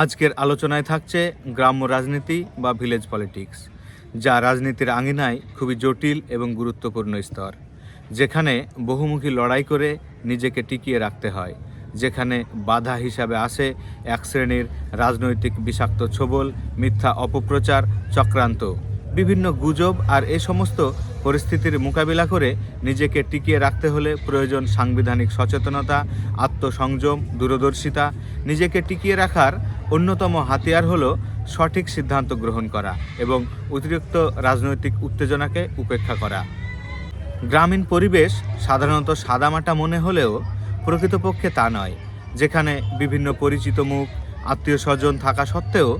আজকের আলোচনায় থাকছে গ্রাম্য রাজনীতি বা ভিলেজ পলিটিক্স, যা রাজনীতির আঙিনায় খুবই জটিল এবং গুরুত্বপূর্ণ স্তর, যেখানে বহুমুখী লড়াই করে নিজেকে টিকিয়ে রাখতে হয়, যেখানে বাধা হিসাবে আসে এক শ্রেণির রাজনৈতিক বিষাক্ত ছোবল, মিথ্যা অপপ্রচার, চক্রান্ত, বিভিন্ন গুজব আর এ সমস্ত পরিস্থিতির মোকাবিলা করে নিজেকে টিকিয়ে রাখতে হলে প্রয়োজন সাংবিধানিক সচেতনতা, আত্মসংযম, দূরদর্শিতা। নিজেকে টিকিয়ে রাখার অন্যতম হাতিয়ার হলো সঠিক সিদ্ধান্ত গ্রহণ করা এবং অতিরিক্ত রাজনৈতিক উত্তেজনাকে উপেক্ষা করা। গ্রামীণ পরিবেশ সাধারণত সাদামাটা মনে হলেও প্রকৃতপক্ষে তা নয়, যেখানে বিভিন্ন পরিচিত মুখ, আত্মীয় স্বজন থাকা সত্ত্বেও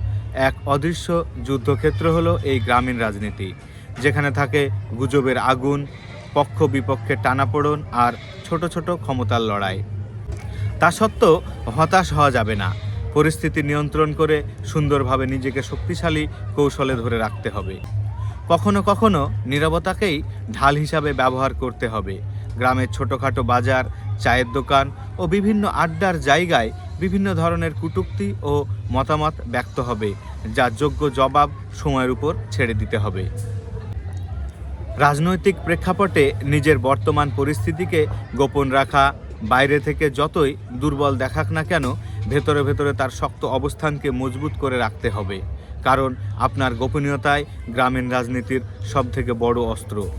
এক অদৃশ্য যুদ্ধক্ষেত্র হলো এই গ্রামীণ রাজনীতি। যেখানে থাকে গুজবের আগুন, পক্ষ বিপক্ষের টানাপোড়ন আর ছোট ছোট ক্ষমতার লড়াই। তা সত্ত্বেও হতাশ হওয়া যাবে না। পরিস্থিতি নিয়ন্ত্রণ করে সুন্দরভাবে নিজেকে শক্তিশালী কৌশলে ধরে রাখতে হবে। কখনো কখনো নীরবতাকেই ঢাল হিসাবে ব্যবহার করতে হবে। গ্রামের ছোটোখাটো বাজার, চায়ের দোকান ও বিভিন্ন আড্ডার জায়গায় বিভিন্ন ধরনের কুটুক্তি ও মতামত ব্যক্ত হবে, যা যোগ্য জবাব সময়ের উপর ছেড়ে দিতে হবে। রাজনৈতিক প্রেক্ষাপটে নিজের বর্তমান পরিস্থিতিকে গোপন রাখা, বাইরে থেকে যতই দুর্বল দেখাক না কেন, ভেতরে ভেতরে তার শক্ত অবস্থানকে মজবুত করে রাখতে হবে। কারণ আপনার গোপনীয়তায় গ্রামীণ রাজনীতির সবথেকে বড় অস্ত্র।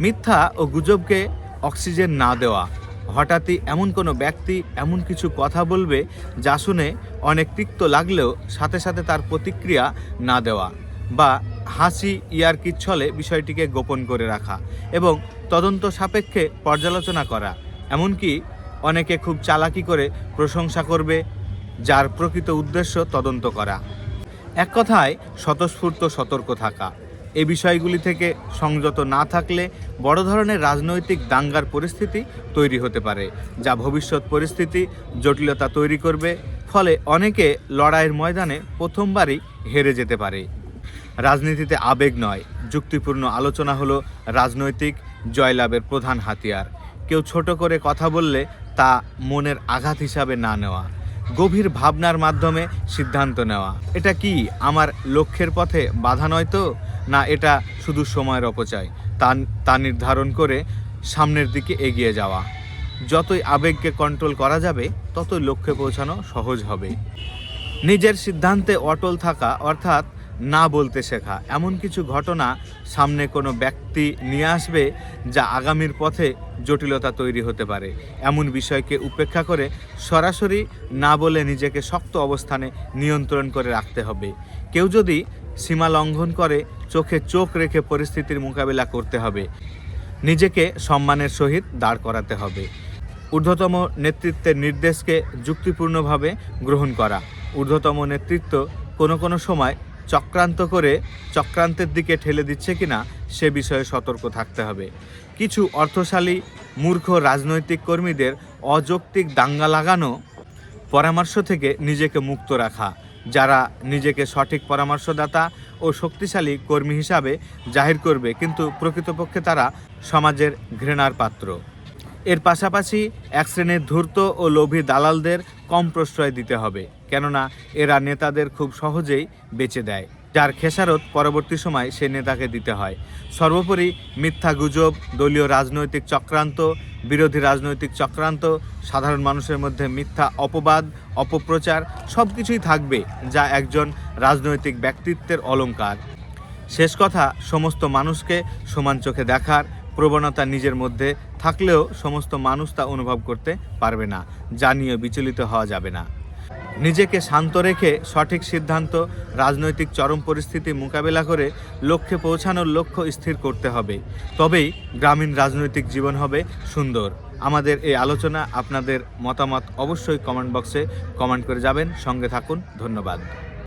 মিথ্যা ও গুজবকে অক্সিজেন না দেওয়া। হঠাৎই এমন কোনো ব্যক্তি এমন কিছু কথা বলবে যা শুনে অনেক তিক্ত লাগলেও সাথে সাথে তার প্রতিক্রিয়া না দেওয়া বা হাসি ইয়ারকির ছলে বিষয়টিকে গোপন করে রাখা এবং তদন্ত সাপেক্ষে পর্যালোচনা করা। এমনকি অনেকে খুব চালাকি করে প্রশংসা করবে, যার প্রকৃত উদ্দেশ্য তদন্ত করা। এক কথায়, স্বতঃস্ফূর্ত সতর্ক থাকা। এই বিষয়গুলি থেকে সংযত না থাকলে বড় ধরনের রাজনৈতিক দাঙ্গার পরিস্থিতি তৈরি হতে পারে, যা ভবিষ্যৎ পরিস্থিতি জটিলতা তৈরি করবে। ফলে অনেকে লড়াইয়ের ময়দানে প্রথমবারই হেরে যেতে পারে। রাজনীতিতে আবেগ নয়। যুক্তিপূর্ণ আলোচনা হলো রাজনৈতিক জয়লাভের প্রধান হাতিয়ার। কেউ ছোট করে কথা বললে তা মনের আঘাত হিসাবে না নেওয়া, গভীর ভাবনার মাধ্যমে সিদ্ধান্ত নেওয়া। এটা কি আমার লক্ষ্যের পথে বাধা নয় তো? না, এটা শুধু সময়ের অপচয়, তা তা নির্ধারণ করে সামনের দিকে এগিয়ে যাওয়া। যতই আবেগকে কন্ট্রোল করা যাবে, ততই লক্ষ্যে পৌঁছানো সহজ হবে। নিজের সিদ্ধান্তে অটল থাকা, অর্থাৎ না বলতে শেখা। এমন কিছু ঘটনা সামনে কোনো ব্যক্তি নিয়ে আসবে যা আগামীর পথে জটিলতা তৈরি হতে পারে। এমন বিষয়কে উপেক্ষা করে সরাসরি না বলে নিজেকে শক্ত অবস্থানে নিয়ন্ত্রণ করে রাখতে হবে। কেউ যদি সীমা লঙ্ঘন করে, চোখে চোখ রেখে পরিস্থিতির মোকাবিলা করতে হবে। নিজেকে সম্মানের সহিত দাঁড় করাতে হবে। ঊর্ধ্বতম নেতৃত্বের নির্দেশকে যুক্তিপূর্ণভাবে গ্রহণ করা। ঊর্ধ্বতম নেতৃত্ব কোনো কোনো সময় চক্রান্ত করে চক্রান্তের দিকে ঠেলে দিচ্ছে কিনা সে বিষয়ে সতর্ক থাকতে হবে। কিছু অর্থশালী, মূর্খ রাজনৈতিক কর্মীদের অযৌক্তিক দাঙ্গা লাগানো পরামর্শ থেকে নিজেকে মুক্ত রাখা, যারা নিজেকে সঠিক পরামর্শদাতা ও শক্তিশালী কর্মী হিসাবে জাহির করবে, কিন্তু প্রকৃতপক্ষে তারা সমাজের ঘৃণার পাত্র। এর পাশাপাশি এক শ্রেণির ধূর্ত ও লোভী দালালদের কম প্রশ্রয় দিতে হবে। কেননা এরা নেতাদের খুব সহজেই বেচে দেয়, যার খেসারত পরবর্তী সময় সে নেতাকে দিতে হয়। সর্বোপরি মিথ্যা গুজব, দলীয় রাজনৈতিক চক্রান্ত, বিরোধী রাজনৈতিক চক্রান্ত, সাধারণ মানুষের মধ্যে মিথ্যা অপবাদ, অপপ্রচার সব কিছুই থাকবে যা একজন রাজনৈতিক ব্যক্তিত্বের অলঙ্কার শেষ কথা, সমস্ত মানুষকে সমান চোখে দেখার প্রবণতা নিজের মধ্যে থাকলেও সমস্ত মানুষ তা অনুভব করতে পারবে না, যা নিয়ে বিচলিত হওয়া যাবে না। নিজেকে শান্ত রেখে সঠিক সিদ্ধান্ত, রাজনৈতিক চরম পরিস্থিতি মোকাবেলা করে লক্ষ্যে পৌঁছানোর লক্ষ্য স্থির করতে হবে। তবেই গ্রামীণ রাজনৈতিক জীবন হবে সুন্দর। আমাদের এই আলোচনা, আপনাদের মতামত অবশ্যই কমেন্ট বক্সে কমেন্ট করে যাবেন। সঙ্গে থাকুন। ধন্যবাদ।